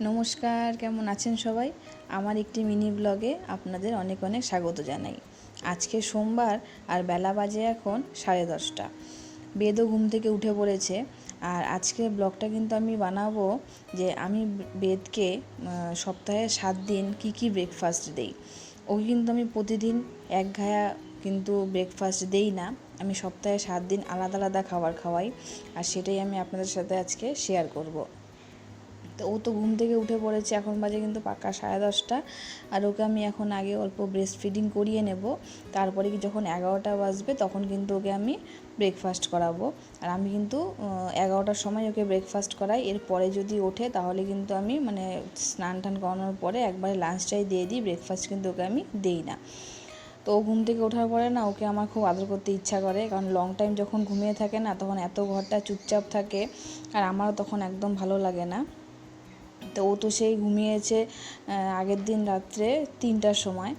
নমস্কার, কেমন আছেন সবাই? আমার একটি মিনি ব্লগে আপনাদের অনেক অনেক স্বাগত জানাই। আজকে সোমবার আর বেলা বাজে এখন সাড়ে দশটা। বেদও ঘুম থেকে উঠে পড়েছে। আর আজকে ব্লগটা কিন্তু আমি বানাবো যে আমি বেদকে সপ্তাহে সাত দিন কি কি ব্রেকফাস্ট দেই। ওকে কিন্তু আমি প্রতিদিন এক ঘায়া কিন্তু ব্রেকফাস্ট দেই না। আমি সপ্তাহে সাত দিন আলাদা আলাদা খাবার খাওয়াই। আর সেটাই আমি আপনাদের সাথে আজকে শেয়ার করব। তো ও তো ঘুম থেকে উঠে পড়েছে, এখন বাজে কিন্তু পাক্কা সাড়ে দশটা। আর ওকে আমি এখন আগে অল্প ব্রেস্ট ফিডিং করিয়ে নেব। তারপরে কি যখন এগারোটা বাজবে, তখন কিন্তু ওকে আমি ব্রেকফাস্ট করাবো। আর আমি কিন্তু এগারোটার সময় ওকে ব্রেকফাস্ট করাই। এরপরে যদি ওঠে, তাহলে কিন্তু আমি মানে স্নান টান করানোর পরে একবারে লাঞ্চটাই দিয়ে দিই ব্রেকফাস্ট কিন্তু ওকে আমি দিই না। তো ও ঘুম থেকে ওঠার পরে না, ওকে আমার খুব আদর করতে ইচ্ছা করে। কারণ লং টাইম যখন ঘুমিয়ে থাকে না, তখন এত ঘরটা চুপচাপ থাকে। আর আমারও তখন একদম ভালো লাগে না। তো ও তো সেই ঘুমিয়েছে আগের দিন রাত্রে তিনটার সময়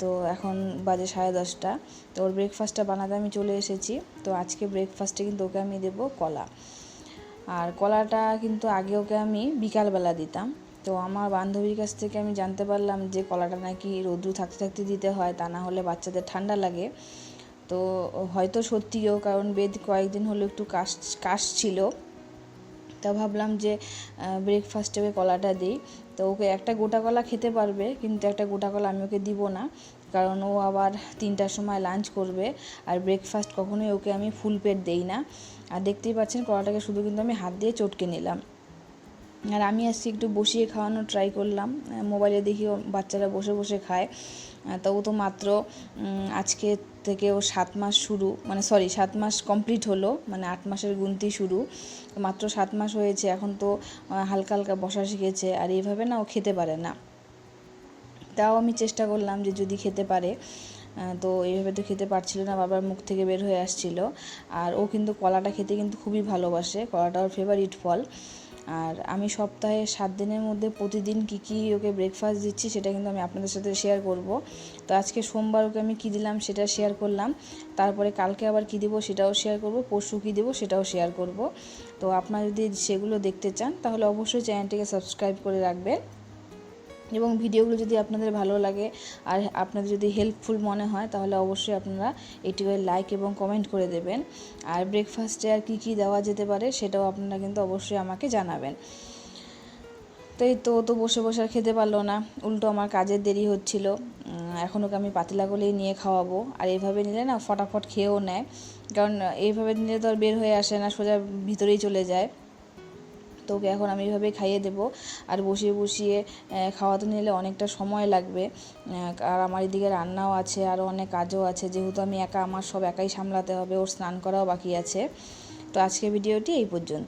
তো এখন বাজে সাড়ে দশটা। তো ওর ব্রেকফাস্টটা বানাতে আমি চলে এসেছি। তো আজকে ব্রেকফাস্টে কিন্তু ওকে আমি দেবো কলা। আর কলাটা কিন্তু আগে ওকে আমি বিকালবেলা দিতাম। তো আমার বান্ধবীর কাছ থেকে আমি জানতে পারলাম যে কলাটা নাকি রৌদ্র থাকতে থাকতে দিতে হয়, তা না হলে বাচ্চাদের ঠান্ডা লাগে। তো হয়তো সত্যিও কারণ বেদ কয়েকদিন হলো একটু কাশ কাশ ছিল তা ভাবলাম যে ব্রেকফাস্টে ওকে কলাটা দিই। তো ওকে একটা গোটা কলা খেতে পারবে, কিন্তু একটা গোটা কলা আমি ওকে দিব না। কারণ ও আবার তিনটার সময় লাঞ্চ করবে, আর ব্রেকফাস্ট কখনোই ওকে আমি ফুল পেট দেই না। আর দেখতেই পাচ্ছেন, কলাটাকে শুধু কিন্তু আমি হাত দিয়ে চটকে নিলাম। আর আমি আজকে একটু বসিয়ে খাওয়ানোর ট্রাই করলাম। মোবাইলে দেখি ও বাচ্চারা বসে বসে খায়। তো ও তো মাত্র আজকে থেকে ও সাত মাস শুরু মানে সরি সাত মাস কমপ্লিট হলো মানে আট মাসের গুনতি শুরু। মাত্র সাত মাস হয়েছে, এখন তো হালকা হালকা বসা শিখেছে, আর এইভাবে না ও খেতে পারে না। তাও আমি চেষ্টা করলাম যে যদি খেতে পারে তো এইভাবে তো খেতে পারছিল না, বাবার মুখ থেকে বের হয়ে আসছিল। আর ও কিন্তু কলাটা খেতে কিন্তু খুবই ভালোবাসে, কলাটা ওর ফেভারিট ফল। আর আমি সপ্তাহে সাত দিনের মধ্যে প্রতিদিন কী কী ওকে ব্রেকফাস্ট দিচ্ছি সেটা কিন্তু আমি আপনাদের সাথে শেয়ার করব। তো আজকে সোমবার ওকে আমি কী দিলাম সেটা শেয়ার করলাম। তারপরে কালকে আবার কী দেবো সেটাও শেয়ার করব। পরশু কী দেবো সেটাও শেয়ার করব। তো আপনারা যদি সেগুলো দেখতে চান, তাহলে অবশ্যই চ্যানেলটিকে সাবস্ক্রাইব করে রাখবেন। এবং ভিডিওগুলো যদি আপনাদের ভালো লাগে আর আপনাদের যদি হেল্পফুল মনে হয়, তাহলে অবশ্যই আপনারা এটিকে লাইক এবং কমেন্ট করে দেবেন। আর ব্রেকফাস্টে আর কী কী দেওয়া যেতে পারে, সেটাও আপনারা কিন্তু অবশ্যই আমাকে জানাবেন। তো এই তো তো বসে বসে আর খেতে পারল না। উল্টো আমার কাজের দেরি হচ্ছিল। এখন ওকে আমি পাতিলা গলেই নিয়ে খাওয়াবো। আর এইভাবে নিলে না, ফটাফট খেয়েও নেয়। কারণ এইভাবে নিলে তো আর বের হয়ে আসে না, সোজা ভিতরেই চলে যায়। তো ওকে এখন আমি এইভাবে খাইয়ে দেবো। আর বসিয়ে বসিয়ে খাওয়াতে নিলে অনেকটা সময় লাগবে। আর আমার এদিকে রান্নাও আছে আরও অনেক কাজও আছে। যেহেতু আমি একা, আমার সব একাই সামলাতে হবে, ওর স্নান করাও বাকি আছে। তো আজকে ভিডিওটি এই পর্যন্ত।